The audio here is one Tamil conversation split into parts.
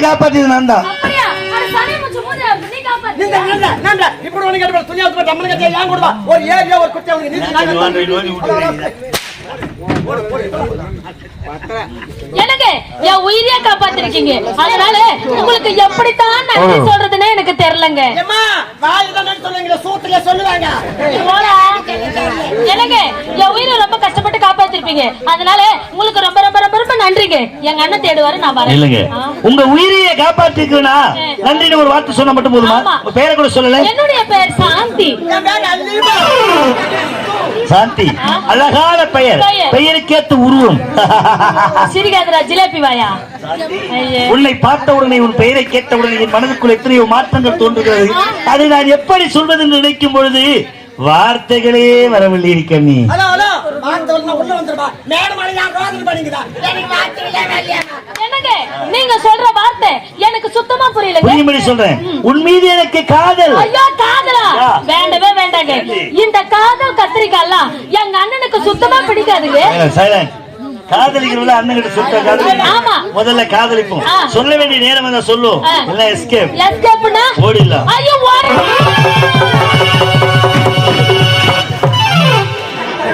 இருந்து காப்பாத்தியது நான் தான். ஒரு குச்சி அவனுக்கு நீட்டு நாங்க எனக்கு என் உயிரியா காப்பாத்திருக்கீங்க. அதனால உங்களுக்கு எப்படித்தான் நன்றி சொல்றதுன்னு எனக்கு தெரியலங்க. எனக்கு என் உயிரை ரொம்ப கஷ்டப்பட்டு காப்பாத்திருப்பீங்க. அதனால உங்களுக்கு ரொம்ப ரொம்ப ரொம்ப ரொம்ப நன்றிங்க எங்க அண்ணன் தேடுவாரு நான் வரேன். இல்லைங்க. ஆ. உங்க உயிரையே காப்பாத்திருக்கா நன்றின்னு ஒரு வார்த்தை சொன்ன மட்டும் போதுமா. உங்க பேரை கூட சொல்லல. என்னுடைய பேர் சாந்தி. என் பேரு அல்லிமா. சாந்தி அழகான பெயர். பெயர். பெயருக்கேத்த உருவம். ஜிலேபி வாயா. உன்னை பார்த்த உடனே உன் பெயரை கேட்ட உடனே என் மனதுக்குள் எத்தனையோ மாற்றங்கள் தோன்றுகிறது. அதை நான் எப்படி சொல்வது என்று நினைக்கும் பொழுது வார்த்தைகளே வரவில்லை கண்ணி. ஹலோ, ஹலோ, பார்த்தவொடனே உள்ள வந்துருப்பா. மேடம் அழகா ரோதனை பண்ணிக்குதா. எனக்கு வார்த்தைகளே வரலையா? என்னங்க? நீங்க சொல்ற வார்த்தை எனக்கு சுத்தமா புரியலங்க. புரியும்படி சொல்றேன். உன் மீது எனக்கு காதல். ஐயோ காதலா. வேண்டவே வேண்டாங்க. இந்த காதல் கத்திரிக்காய்லாம் எங்க அண்ணனுக்கு சுத்தமா பிடிக்காதுங்க. சைலண்ட் காதலிக்கிறவங்க அண்ணன் கிட்ட சுத்த காதலி ஆமா. முதல்ல காதலிப்போம். சொல்ல வேண்டிய நேரம் வந்தா சொல்லும். இல்ல எஸ்கேப் எஸ்கேப்னா ஓடிடலாம். ஐயோ ஓடு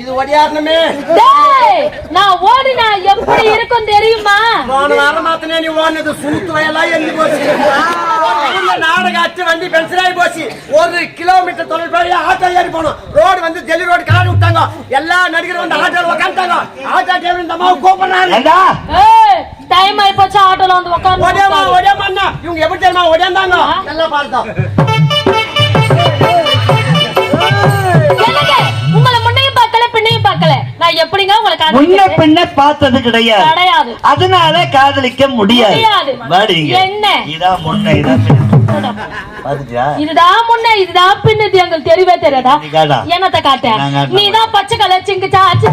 இது ஒடியாரணுமே டேய் நான் ஓடினா எப்படி இருக்கும் தெரியுமா? போன வாரம் மாத்தினே நீ ஓடுனது சூத்து வயலாம் எண்ணி போச்சு. நாடகம் ஆச்சு வண்டி பென்சிலாகி போச்சு. ஒரு கிலோமீட்டர் தொழில் போய் ஆட்டோ ஏறி போனோம். ரோடு வந்து டெல்லி ரோடு காடு விட்டாங்க. எல்லா நடிகரும் வந்து ஆட்டோல உட்காந்துட்டாங்க ஆட்டோ டிரைவர் இந்த அம்மாவை கூப்பிடுறாரு. டைம் ஆயி போச்சு ஆட்டோல வந்து ஒடியாமா உட்கார்ந்து ஒடியாமா அண்ணா? இவங்க எப்படி தெரியுமா? ஒடியாந்தாங்க. எல்லாம் பார்த்தோம் என்னங்க உங்களை நான் எப்படிங்க உங்களை முன்ன பின்ன பார்த்தது கிடையாது. கிடையாது. அதனால காதலிக்க முடியாது. வாடிங்க. என்ன? இதான் முன்ன இதான் இதுதான் முன்ன இதுதான் பின்னது எங்களுக்கு தெரியவே தெரியாதா. என்னத்த காட்ட. நீதான் பச்சை கலர் சிங்கிச்சா அச்சு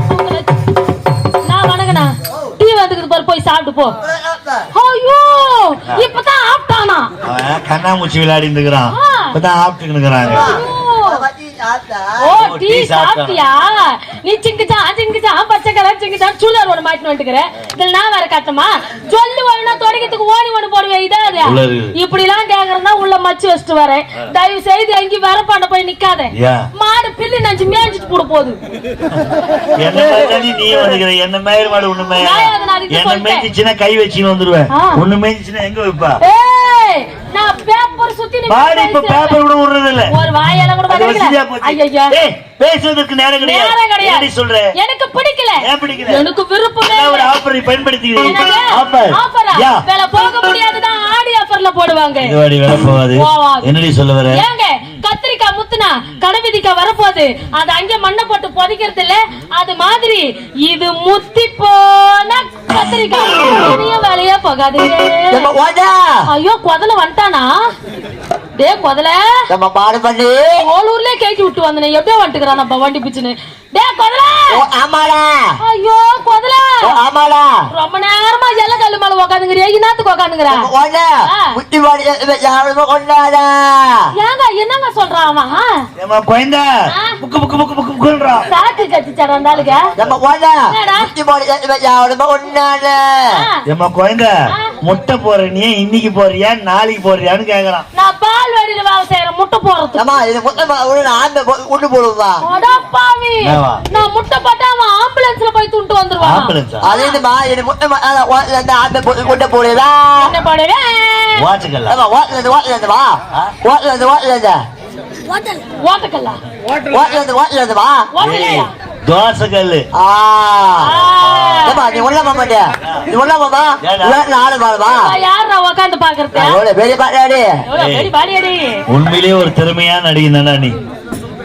நான் வணங்கண்ணா டீ வந்துக்குது பாரு போய் சாப்பிட்டு போ. ஐயோ இப்பதான் ஆப்டானா கண்ணாமூச்சி விளையாடிட்டு இருக்கிறான். இப்பதான் ஆப்டுக்கு இருக்கிறாங்க. ஓ டீ சாப்பிட்டியா? நீ சிங்கிச்சா சிங்கிச்சா பச்சை கலர் சிங்கிச்சா சுடிதார் ஒண்ணு வந்துக்கிற. இதுல நான் வேற காட்டுமா சொல்லு ஒண்ணா தொடக்கத்துக்கு ஓடி ஒண்ணு போடுவேன் இதா அது. இப்படி எல்லாம் கேக்குறதா உள்ள மச்சு வச்சுட்டு வரேன். தயவு செய்து எங்கேயும் வரப்பாண்ட போய் நிக்காத? மாடு பில்லு நஞ்சு மேய்ஞ்சிட்டு போட போகுது. நீ வந்துக்கிற? என்ன மயிர் மாடு என்ன. மேய்ச்சிச்சுன்னா கை வச்சுன்னு வந்துருவேன். ஆ. ஒண்ணு மேய்ச்சிச்சுன்னா எங்க வைப்பா? ஏய் நான் பேப்பர் சுத்தி நின்னு பாடி இப்ப பேசுறேன். பேப்பர் கூட விடுறது இல்ல ஒரு வாயால கூட அது வசதியா பதிக்கல போச்சு. ஐயா ஏய், பேசுவதற்கு நேரம் கிடையாது. நேரம் கிடையாது. என்னடி சொல்ற? எனக்கு பிடிக்கல. ஏன் பிடிக்கல? எனக்கு விருப்பமே அதான் ஒரு இல்லை. ஆஃபரை பயன்படுத்திக்கிறீங்க என்னது? ஆஃபர் ஆஃபரா? யா. வேலை போக முடியாதுதான் ஆடி ஆஃபர்ல போடுவாங்க. இதுவாடி வேலை போகாது. போகாது. என்னடி சொல்ல வர? ஏங்க கத்திரிக்காய் முத்துனா கடைவிதிக்கா வரப்போகுது. அது அங்க மண்ணை போட்டு புதைக்கிறது இல்ல. அது மாதிரி இது முத்தி போன கத்திரிக்காய். இனிய வேலையா போகாது ஐயோ கொதல வந்துட்டானா? டே கொதல. நம்ம பாடு பண்ணி. ஓலூர்லயே கேட்டி விட்டு வந்தனே. எப்படியோ வந்துக்கிறான் நம்ம வண்டி பிச்சுன்னு. டே கொதல. ஓ ஆமாடா. ஐயோ கொதல. ஓ ஆமாடா. ரொம்ப நேரமா எல்ல கல்லு மேல உக்காந்துங்கிறியா? இன்னாத்துக்கு ஆ. முட்டி பாடி யாருமே கொண்டாடா ஏங்க என்னங்க சொல்றான் அவன்? ஏமா குழந்தா. ஆ. புக்கு புக்கு புக்கு புக்கு புக்குன்றான் சாக்கு கட்டிச்சாடா அந்த ஆளுங்க நம்ம என்னடா? முட்டி பாடி யாருமே கொண்டாடா. ஏமா முட்டை இன்னைக்கு போறியா நாளைக்கு போறியான்னு கேக்குறான். நான் பால் வடியில வேலை செய்யறேன் முட்டை போடுறது அம்மா இது முட்டை ஆந்த போடுவா அடப்பாவி? நான் முட்டை போட்டா அவன் ஆம்புலன்ஸ்ல போய் துண்டு வந்துருவான். ஆம்புலன்ஸா அது இதுமா இது முட்டை அந்த ஆந்த கொண்டு போடுவா என்ன போடுவேன் வாட்சுக்கல்ல அம்மா ஓட்டல இருந்து ஓட்டல இருந்து வா. ஓட்டக்கல்லா ஓட்டல இருந்து ஓட்டல இருந்து. வா. ஓட்டலையா தோசை கல்லு ஆ. ஏம்மா நீ உள்ள மாட்டே நீ உள்ள மாமா ஏடா? நாலு மாடுமா யாரா உக்காந்து பாக்குறது? பெரிய பாடியடி? உண்மையிலேயே ஒரு திறமையான நடிகை தானே நீ.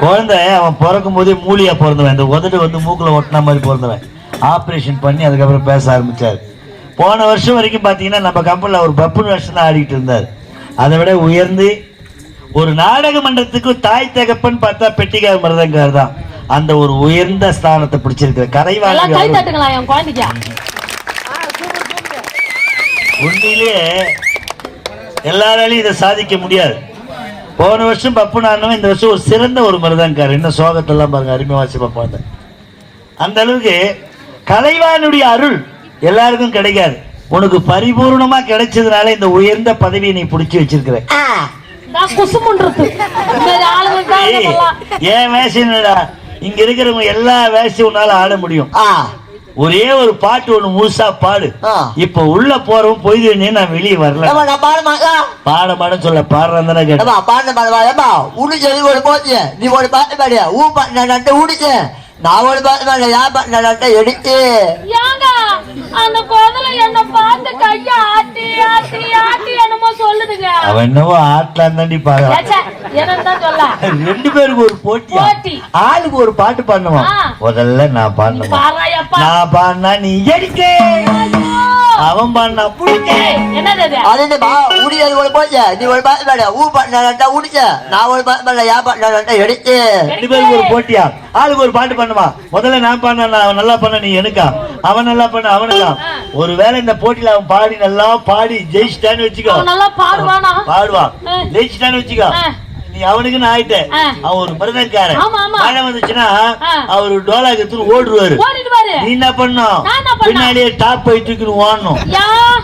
குழந்தை அவன் பிறக்கும் போதே மூலியா பிறந்தவன். இந்த உதடு வந்து மூக்குல ஒட்டின மாதிரி பிறந்தவன். ஆபரேஷன் பண்ணி அதுக்கப்புறம் பேச ஆரம்பிச்சார். போன வருஷம் வரைக்கும் பாத்தீங்கன்னா நம்ம கம்பெனில ஒரு பப்புன் வருஷம் தான் ஆடிட்டு இருந்தார். அதை விட உயர்ந்து ஒரு நாடக மன்றத்துக்கு தாய் தகப்பன் பார்த்தா பெட்டிக்கார மருதங்கார் தான். அந்த ஒரு உயர்ந்த ஸ்தானத்தை பிடிச்சிருக்கிற எல்லாம் கை கரைவாளி தட்டுங்களா என் குழந்தைக்கு? உண்மையிலேயே எல்லாராலையும் இதை சாதிக்க முடியாது. போன வருஷம் பப்பு நானும் இந்த வருஷம் ஒரு சிறந்த ஒரு மருதாங்கார். இன்னும் சோகத்தெல்லாம் பாருங்க அருமை வாசி பப்பாந்த அந்த அளவுக்கு கலைவானுடைய அருள் எல்லாருக்கும் கிடைக்காது. உனக்கு பரிபூர்ணமா கிடைச்சதுனால இந்த உயர்ந்த பதவியை நீ பிடிச்சி வச்சிருக்கிற. ஏன் வேஷம் என்னடா? இங்க இருக்கிறவங்க எல்லா வேஷம் உன்னால ஆட முடியும். ஆ. ஒரே ஒரு பாட்டு ஒண்ணு முழுசா பாடு. ஆ. இப்ப உள்ள போறவன் பொய்து நான் வெளியே வரல. நான் பாட மாட்டேன் பாட மாட்டேன்னு சொல்ல பாடுறேன் தானே கேட்டேன். ஏமா பாட மாட்டேன் எது ஒரு போச்சு. நீ ஒரு பாட்டு பாடியா? ஊ பாட்டு நான் நட்டு உடிச்சு நான் ஒரு பாட்டு பாடியா யா பாட்டு நான் நட்ட எடுத்து ஏங்க அந்த குழந்தை என்ன பார்த்து கைய ஆட்டி ஆட்டி ஆட்டி என்னமோ சொல்லுதுங்க. அவன் என்னவோ ஆட்டலாம் தாண்டி பாடுறான். ரெண்டு பேருக்கு ஒரு போட்டியா? போட்டி. ஆளுக்கு ஒரு பாட்டு பாடணுமா. முதல்ல நான் பாடணுமா? நான் பாடினா நீ எடுக்க அவன் பாடினா புடிக்க. அது அது ஒரு போச்சு நீ ஒரு பாட்டு பாடியா ஊ பாட்டு நான் நட்டா உடிச்சு நான் ஒரு பாட்டு பாடியா யா பாட்டு நான் நட்ட எடுத்து. ரெண்டு பேருக்கு ஒரு போட்டியா? ஆளுக்கு ஒரு பாட்டு பண்ணுமா முதல்ல நான் பண்ண அவன் நல்லா பண்ண நீ எனக்கா? அவன் நல்லா பண்ண அவனுக்கா? ஒருவேளை இந்த போட்டியில அவன் பாடி நல்லா பாடி ஜெயிச்சிட்டான்னு வச்சுக்கோ. அவன் நல்லா பாடுவானா? பாடுவான். ஜெயிச்சிட்டான்னு வச்சுக்கோ. நீ அவனுக்குன்னு ஆயிட்ட. ஆ. அவன் ஒரு மருதக்காரன். மழை வந்துச்சுன்னா. அவரு டோலாக்கு எடுத்துன்னு ஓடுவாரு நீ என்ன பண்ணும் நான்? பின்னாடியே டாப் போயிட்டு இருக்குன்னு ஓடணும்.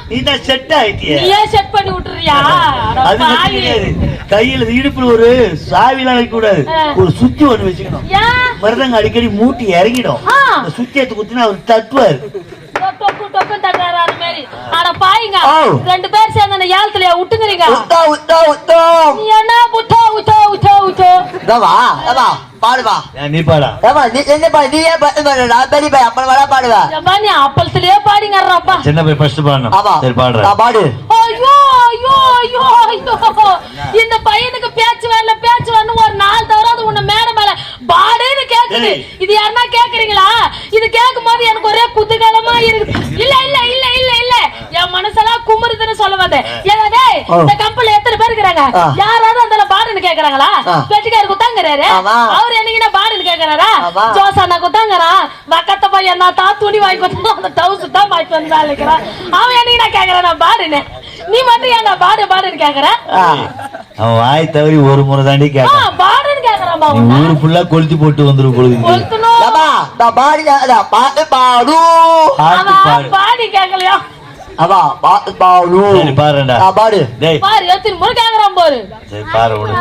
நீ தான் செட் ஆயிட்டிய. செட் பண்ணி விட்டுறியா? அது. கிடையாது. கையில இடுப்புல ஒரு சாவிலாம் வைக்க கூடாது. ஒரு சுத்தி ஒண்ணு வச்சுக்கணும். மருதங்க அடிக்கடி மூட்டி இறங்கிடும். ஆ. அந்த சுத்தி எடுத்து குத்தினா அவர் தட்டுவாரு. டொக்கு டொக்கு தட்டுறாரு அது மாதிரி அட பாயிங்க ஆ. ரெண்டு பேர் சேர்ந்து அந்த ஏலத்துலயா விட்டுங்கிறீங்க உத்தா உத்தா உத்தா. நீ என்ன புத்தோ உத்தோ உத்தோ உத்தோ? ஏமா ஏமா பாடுவா. நீ பாடா. ஏமா நீ என்ன பாடு? நீ ஏன் பாடு? நான் பெரிய ஏப்பா, நீ அப்பளத்திலேயே பாடிங்கறாப்பா சின்ன போய் ஃபர்ஸ்ட் பாடணும். ஆமா. சரி பாடுறேன் நான் பாடு. ஐயோ ஐயோ ஐயோ ஐயோ. இந்த பையனுக்கு பேச்சு வரல பேச்சு வரணும் ஒரு நாள் தவிர உன்னை மேல மேல பாடுன்னு கேக்குது. இது யாருன்னா கேக்குறீங்களா? இது கேட்கும் போது எனக்கு ஒரே குதூகலமா இருக்கு. இல்ல இல்ல இல்ல இல்ல என் மனசெல்லாம் குமுறுதுன்னு சொல்ல வந்தேன் ஆ. இந்த கம்பெனில எத்தனை பேர் இருக்கிறாங்க. யாராவது அந்த பாடுன்னு கேக்குறாங்களா? ஆ. பெட்டிக்காரு குத்தாங்கிறாரு. அவர் என்னைக்கு பாடுன்னு கேக்குறாரா. ஜோசா குத்தாங்கிறான் வக்கத்த பையன் நான் தான் துணி வாங்கி கொடுத்தா அந்த டவுஸ் தான் வாங்கி வந்து வேலைக்கிறான் அவன் என்னைக்கு நான் கேக்குறேன் நான் பாடுன்னு. நீ மட்டும் ஏன் நான் பாடு பாடுன்னு கேக்குற. அவன் வாய் தவறி ஒரு முறை தாண்டி கேட்டான். பாடுன்னு உன்னை. ஊரு ஃபுல்லா கொளுத்தி போட்டு வந்துரும் நான் பாடி நான் பாடு. பாடி கேக்கலையா? ஆமா பாட்டு பாடு சரி பாருடா. பாடு. டேய். பாரு எத்தனை முறை கேக்குறான் பாரு. சரி பாரு விடு.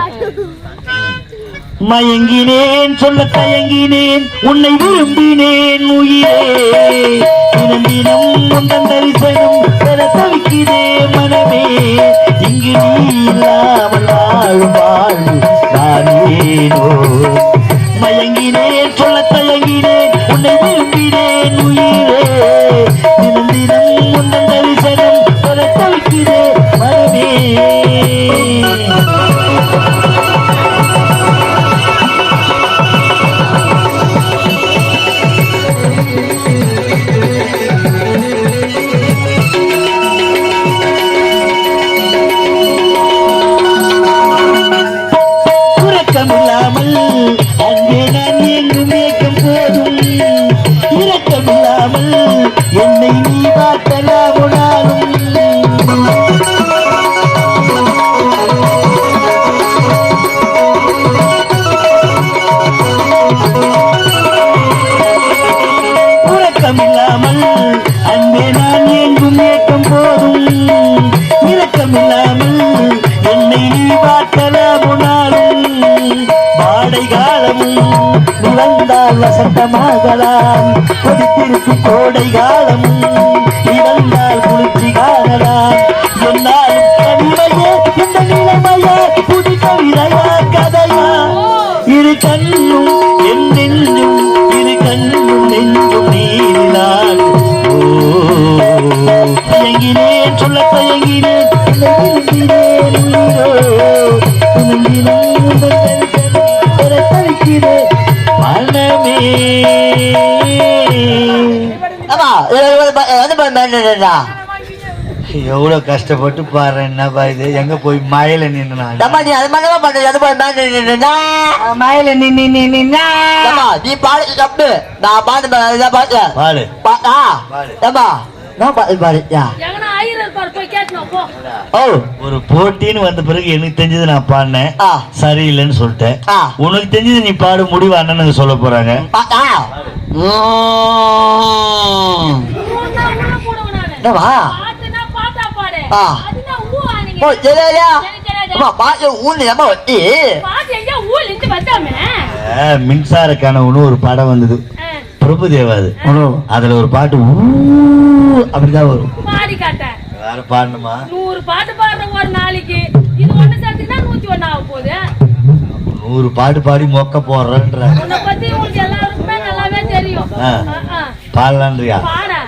மயங்கினேன் சொல்ல தயங்கினேன் உன்னை விரும்பினேன் உயிரே. தினம் தினம் உந்தன் தரிசனம் பெற தவிக்கிறேன் மனமே. இங்கு நீ இல்லாமல் வாழும் வாழ்வு நானேனோ மயங்கினேன் வசந்தமாகலாம் கொதித்திருக்கும் கோடை காலம் நீ குளிர்ச்சி காணலாம். என்னாலும் தனிமையே இந்த நிலைமையா புது கவிதையா கதையா? இரு கண்ணும் என் நெஞ்சும் இரு கண்ணும் நெஞ்சும் நீரினால். தயங்கினேன் சொல்ல தயங்கினேன் உயிரோ பண்ணா எவ்வளவு கஷ்டப்பட்டு பாரு என்னப்பா இது? எங்க போய் மழையில நின்னா நீ அது மாதிரி பண்ண அது பண்ணா மழையில நின்னு நின்னா? ஏமா நீ பாடு தப்பு நான் பாட்டு பாடு. பாடு. பாட்டா பாடு. ஏமா நான் பாட்டு பாடுயா போய் ஒரு போட்டின்னு வந்த பிறகு எனக்கு தெரிஞ்சது நான் பாடினேன். ஆ. சரியில்லைன்னு சொல்லிட்டேன். உனக்கு தெரிஞ்சது நீ பாடு முடிவு அண்ணனுக்கு சொல்ல போறாங்க பாட்டா ம். ஊன்னா ஊன போடுவேன் நானு. என்னவா. ஆ. ஓ சரியா சரி, சரி, அம்மா பாட்டு ஊன்னு ஏமா வட்டி. மின்சார கனவுன்னு ஒரு படம் வந்தது. ஆ, பிரபுதேவா அது. அதுல ஒரு பாட்டு ஊ அப்படிதான் வரும். வேற பாடணுமா? நூறு பாட்டு பாடுற ஒரு நாளைக்கு. இது ஒண்ணு சேர்த்துக்கிட்டா நூத்தி ஒண்ணு ஆக போகுது. நூறு பாட்டு பாடி மொக்க போடுறேன்ற. உன்னை பத்தி உங்களுக்கு எல்லாருக்குமே நல்லாவே தெரியும். ஆ. ஆ, ஆ. பாடலான்றியா? பாட.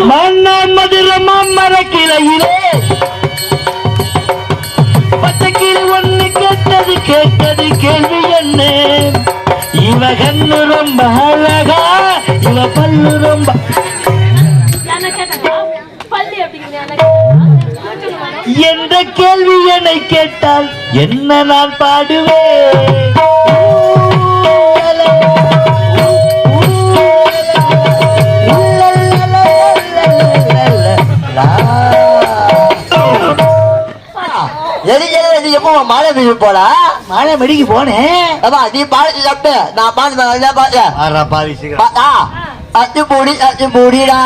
ஓ, அப்படி தோ. மன்ன மதுரமா மரக்கிளையிலே பச்சைக்கிளி ஒண்ணு கேட்டது கேட்டது கேள்வி என்ன இவ கண்ணு ரொம்ப அழகா இவ பல்லு ரொம்ப என்ன என்ற கேள்வி என்னை கேட்டால் என்ன நான் பாடுவேன் எரிக்கிறது எப்போ மாலை மீது போல? மாலை மடிக்கு போனேன் அப்பா நீ பாலிச்சு சாப்பிட்டு நான் பாலிச்சு பார்த்தேன் பாலிச்சு அச்சு பூடி அச்சு பூடிடா.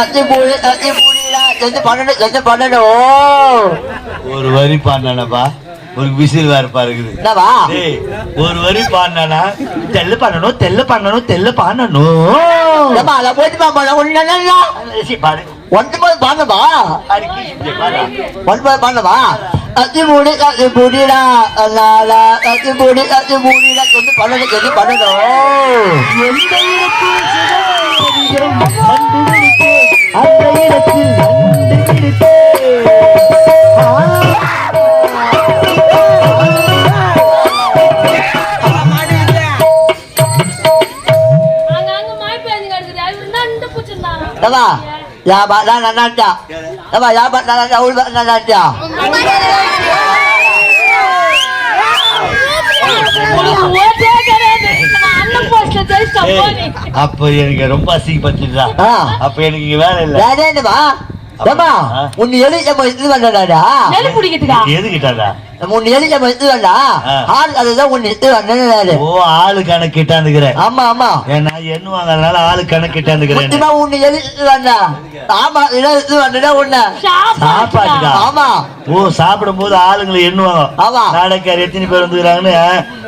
அச்சு பூடி அச்சு பூடிடா. செஞ்சு பன்னெண்டு செஞ்சு பன்னெண்டு. ஒரு வரி பாண்டானப்பா ஒரு விசில் வரப்பா இருக்குது ஒரு வரி பாடினா தெல்ல பண்ணணும் தெல்ல பண்ணணும் தெல்ல பண்ணணும் போட்டு பாப்பா ஒண்ணு பாடு. ஒன்பது பாண்டவா ஒன்பது பாண்டவா கத்தி மூடி கத்தி மூடிடா லாலா கத்தி மூடி கத்தி மூடிடா சொல்லி பண்ணணும் சொல்லி பண்ணணும் எந்த இடத்தில் கண்டுபிடித்தேன் Ya badan nananda. Apa ya badan nananda ul badan nananda. அப்ப எனக்கு ரொம்ப அசிங்கப்படுத்திடுறா அப்ப எனக்கு இங்க வேலை இல்ல என்னமா உன் எலி நம்ம இது பண்ணடா உன் எலி நம்ம இது வேண்டா ஆ. ஆள் அதுதான் உன் வந்தாரு ஓ ஆளு கணக்கிட்டாந்துக்கிறேன் ஆமா ஆமா ஏன்னா எண்ணுவாங்க அதனால ஆளு கணக்கிட்டாந்துக்கிறேன் உன் எலி இது வேண்டா ஆமா இதான் உன்ன? சாப்பாட்டுக்கா? ஆமா ஓ சாப்பிடும் போது ஆளுங்களை எண்ணுவாங்க ஆமா. நாடக்கார் எத்தனை பேர் வந்துக்கிறாங்கன்னு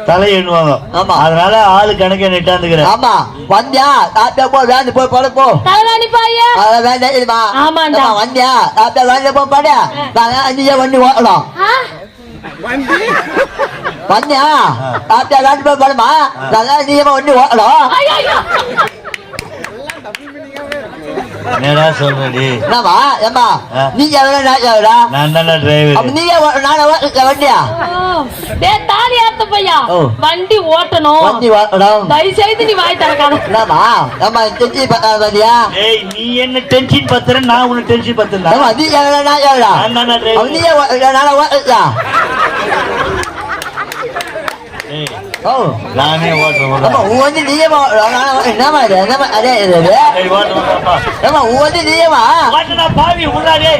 தலை எண்ணுவாங்க ஆமா. அதனால ஆளு கணக்கே நெட்டாந்துக்கிறேன் ஆமா வந்தியா சாப்பிட்டா போ வேண்டு போய் பட போ தலைவாணி பாயா? அதான் வேண்டாம் ஆமாண்டா. வந்தியா சாப்பிட்டா வேண்டு போ பட அஞ்சு வண்டி ஓடலாம் ஆ? வந்தியா போய் படமா நல்லா நீமா ஒண்ணு ஓடலாம் என்னடா சொல்றடி என்னமா வண்டியா டேய் தாலி ஏத்த வண்டி ஓட்டணும் வண்டி ஓட்டணும் நீ வாய் தரக்கான என்னமா ஏமா நீ என்ன டென்ஷன் பத்தற நான் உன்னை டென்ஷன் பத்தறேன் ஏமா நீ எவ்வளவு நான் எவ்வளவு நான் நானே ஓட்டுறேன் உன் வந்து நீயமா என்னமா இது என்னமா அதே இது ஏமா உன் வந்து நீயமா ஓட்டுனா பாவி முன்னாடியே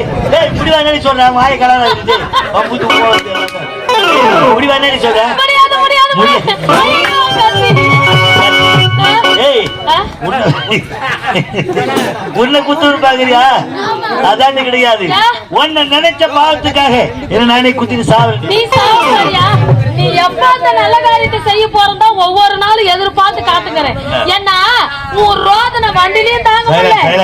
முடியாது உன்னை- உன்னை குத்து பாக்குறியா? அதான் கிடையாது? உன்னை நினைச்ச பாவத்துக்காக என்ன நானே குத்திட்டு சாவுறேன். நீ எப்ப அந்த நல்ல காரியத்தை செய்ய போறதா ஒவ்வொரு நாளும் எதிர்பார்த்து காத்துக்கிறேன். ஏன்னா உன் ரோதனை வண்டிலையும் தாங்க முடியல.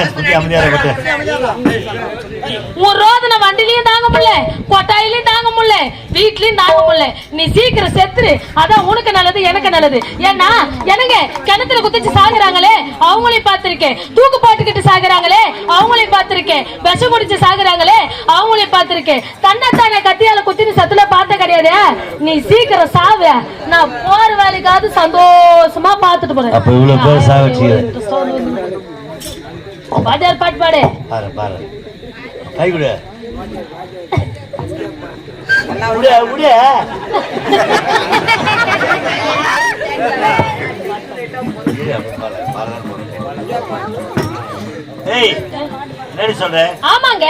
உன் ரோதனை வண்டிலையும் தாங்க முடியல கொட்டாயிலையும் தாங்க முடியல வீட்லயும் தாங்க முடியல. நீ சீக்கிரம் செத்துரு. அதான் உனக்கு நல்லது எனக்கு நல்லது. ஏன்னா எனக்கு கிணத்துல குதிச்சு சாகுறாங்களே அவங்களையும் பார்த்திருக்கேன். தூக்கு போட்டுக்கிட்டு சாகுறாங்களே அவங்களையும் பார்த்திருக்கேன். விஷம் குடிச்சு சாகுறாங்களே அவங்களையும் பார்த்திருக்கேன். தன்னைத்தானே கத்தியால குத்தின்னு சத்துல பார்த்த கிடையாது. நீ சீக்கிரம் சாவு. நான் போற வேலைக்காவது சந்தோஷமா பார்த்துட்டு போறேன். அப்ப இவ்வளவு பேர் சாவடிச்சுக்கிறேன் பாட்டு பாட்டு பாடு. பாரு பாரு. கை கொடு. முடிய முடிய ஏய் என்னடி சொல்ற? ஆமாங்க.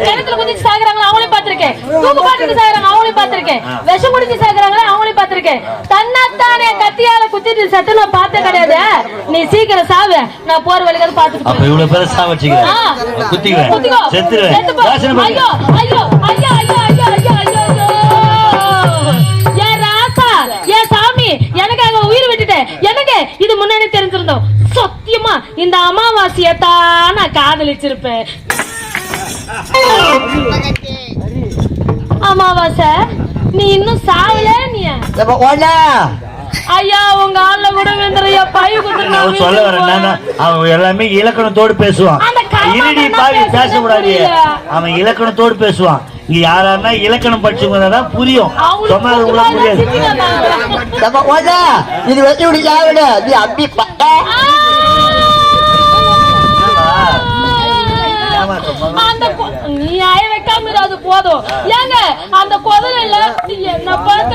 கிணத்துல குதிச்சு சாகுறாங்க அவங்களையும் பார்த்திருக்கேன். தூக்கு பாட்டுக்கு சாகுறாங்க அவங்களையும் பார்த்திருக்கேன். ஆ. விஷம் குடிச்சு சாகுறாங்களே அவங்களையும் பார்த்திருக்கேன். தன்னைத்தானே கத்தியால குத்திட்டு சத்து நான் பார்த்த நீ சீக்கிரம் சாவு. நான் போற வழிக்கு பாத்துட்டு அப்ப இவ்வளவு பேர் சாவ குத்திக்கிறேன். செத்துறேன் ஐயோ ஐயோ ஐயோ ஐயோ ஐயோ ஐயோ ஐயோ ராசா ஏ சாமி எனக்கு அங்க உயிர் விட்டுட்டேன். எனக்கு இது முன்னாடி தெரிஞ்சிருந்தோம். சத்தியமா இந்த அமாவாசையை தான் நான் காதலிச்சிருப்பேன். அமாவாசை நீ இன்னும் சாவல நீ? ஐயா உங்க ஆள்ல கூட வேந்துறையா பைய அவன் சொல்ல வரேன் நானா, அவன் எல்லாமே இலக்கணத்தோடு பேசுவான். இருடி பாவி பேசக்கூடாது. அவன் இலக்கணத்தோடு பேசுவான். இங்க யாராருன்னா இலக்கணம் படிச்சவங்க தான் புரியும். சொன்னா புரியாது நம்ம ஒண்ணா இது வச்சு இப்படி சாவிட நீ அம்பி பட்ட ஏமா சொன்னா? அந்த நீ வைக்காம அது போதும். ஏங்க அந்த குதிரையில என்ன பார்த்து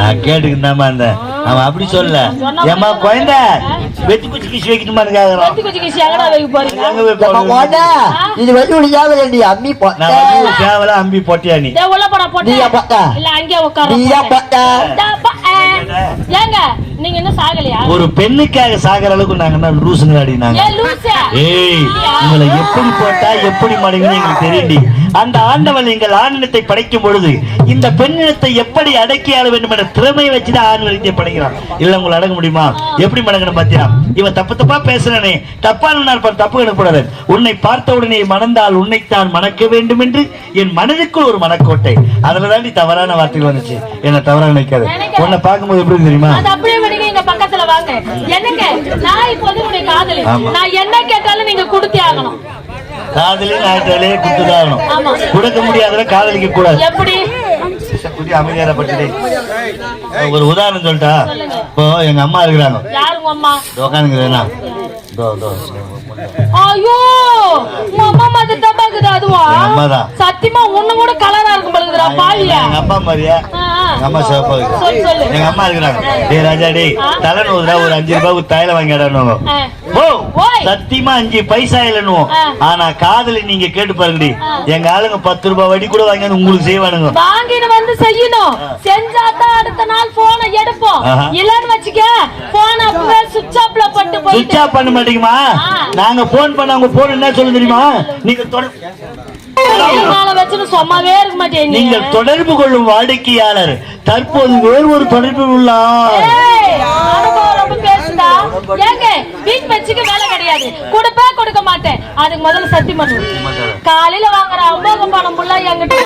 நான் கேட்டுக்கிட்டாமா அந்த அவன் அப்படி சொல்ல ஏமா குழந்தை? வெட்டி குச்சி கிசி வைக்கணுமான்னு கேக்குறான். கத்தி குச்சி கிச்சி எங்கடா வைக்க போறீங்க? எங்க போடுறது? ஒண்ணா இது வச்சு இப்படி சாவிட நீ அம்பி பட்ட. நான் வந்து சேவல அம்பி போட்டியா நீ? உள்ள போடா போட்டு. நீயா பட்டா? இல்ல அங்கேயே உட்கார நீயா பட்ட. ஏங்க நீங்க இன்னும் சாகலையா? ஒரு பெண்ணுக்காக சாகிற அளவுக்கு நாங்க என்ன லூசுங்களாடி நாங்க ஏ லூசா. ஏய் உங்களை எப்படி போட்டா எப்படி மடங்குன்னு எங்களுக்கு தெரியும்டி. அந்த ஆண்டவன் எங்கள் ஆணினத்தை படைக்கும் பொழுது இந்த பெண்ணினத்தை எப்படி அடக்கி ஆள வேண்டும் என்ற திறமையை வச்சுதான் ஆண் வலித்தை படைக்கிறான். இல்ல உங்களை அடக்க முடியுமா? எப்படி மடங்கணும் பாத்தியா? இவன் தப்பு தப்பா பேசுறானே. தப்பான நான் தப்பு எடுக்கூடாது உன்னை பார்த்த உடனே மணந்தால் உன்னைத்தான் மணக்க வேண்டும் என்று என் மனதுக்குள் ஒரு மனக்கோட்டை. அதுலதான் நீ தவறான வார்த்தைகள் வந்துச்சு. என்ன தவறா நினைக்காது. உன்னை பார்க்கும்போது எப்படி தெரியுமா? வாங்க. என்னங்க? நான் இப்போது உங்களுடைய காதலி. ஆமா. நான் என்ன கேட்டாலும் நீங்க கொடுத்தே ஆகணும். காதலி நாயத்தாலே குத்துதான் ஆமா. கொடுக்க முடியாதவ காதலிக்க கூடாது. எப்படி? அமைதியார பட்டுடே ஒரு உதாரணம் சொல்லிட்டா இப்போ எங்க அம்மா இருக்கிறாங்க. யாரு ஐயோ உங்க அம்மா மாதிரி டப்பாக்குது அதுவா? எங்க அம்மாதான். சத்தியமா உன்ன கூட கலரா இருக்கும் பழுகுதுடா பாவியா? எங்க அப்பா மாதிரியா. எங்க அம்மா சிவப்பா இருக்கு. எங்க அம்மா இருக்கிறாங்க. டேய் ராஜா டேய் தலை நூறுரூவா ஒரு அஞ்சு ரூபாய்க்கு தைல வாங்கி இடணுங்க ஆ. ஓ. சத்தியமா அஞ்சு பைசா இல்லைன்னுவோம். ஆ. ஆனா காதலி நீங்க கேட்டு பாருங்கடி. எங்க ஆளுங்க பத்து ரூபாய் வட்டி கூட வாங்கி உங்களுக்கு செய்வானுங்க. வாங்கிட்டு வந்து செய்யணும். செஞ்சாதான் அடுத்த நாள் போனை எடுப்போம். இல்லன்னு வச்சுக்க போன் அப்பவே சுவிட்ச் ஆஃப்ல பட்டு சுவிட்ச் ஆஃப் பண்ண மாட்டீங்கம்மா. நாங்க போன் பண்ண அவங்க போன் என்ன சொல்ல தெரியுமா? நீங்க நீங்கள் தொடர்பு கொள்ளும் வாடிக்கையாளர். தற்போது வேறு ஒரு தொடர்பு உள்ளார் கொடுப்பேன் கொடுக்க மாட்டேன். அதுக்கு முதல்ல சத்தியம் பண்ணுவோம் காலையில வாங்குற ஐம்பது பணம் என்கிட்ட